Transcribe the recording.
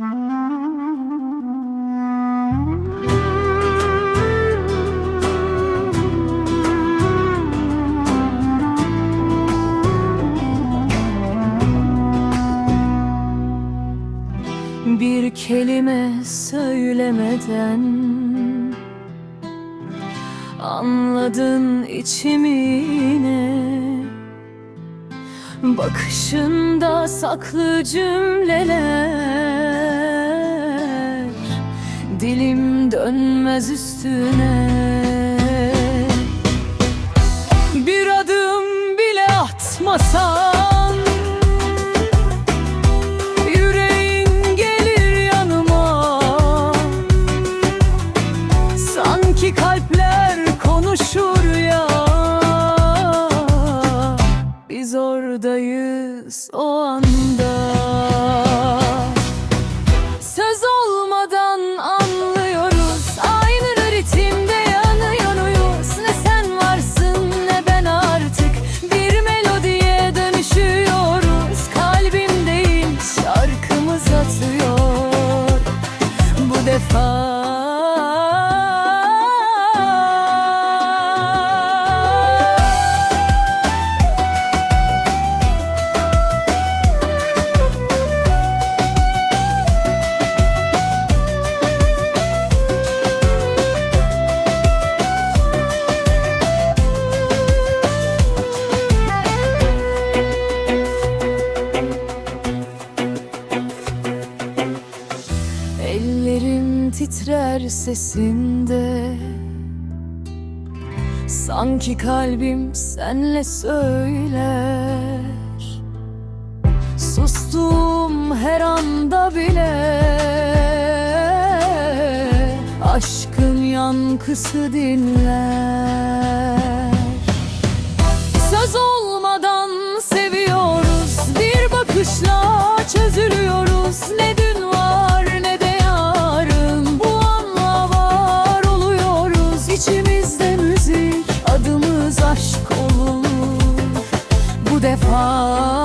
Bir kelime söylemeden Anladın içimine Bakışında saklı cümleler Dilim dönmez üstüne. Bir adım bile atmasan Yüreğin gelir yanıma. Sanki kalpler Biz oradayız o anda. Söz olmadan anlıyoruz. Aynı ritimde yanıyoruz. Ne sen varsın ne ben artık. Bir melodiye dönüşüyoruz. Kalbim şarkımız atıyor. Bu defa Ellerim titrer sesinde. Sanki kalbim senle söyler. Sustuğum her anda bile. Aşkın yankısı dinler defa.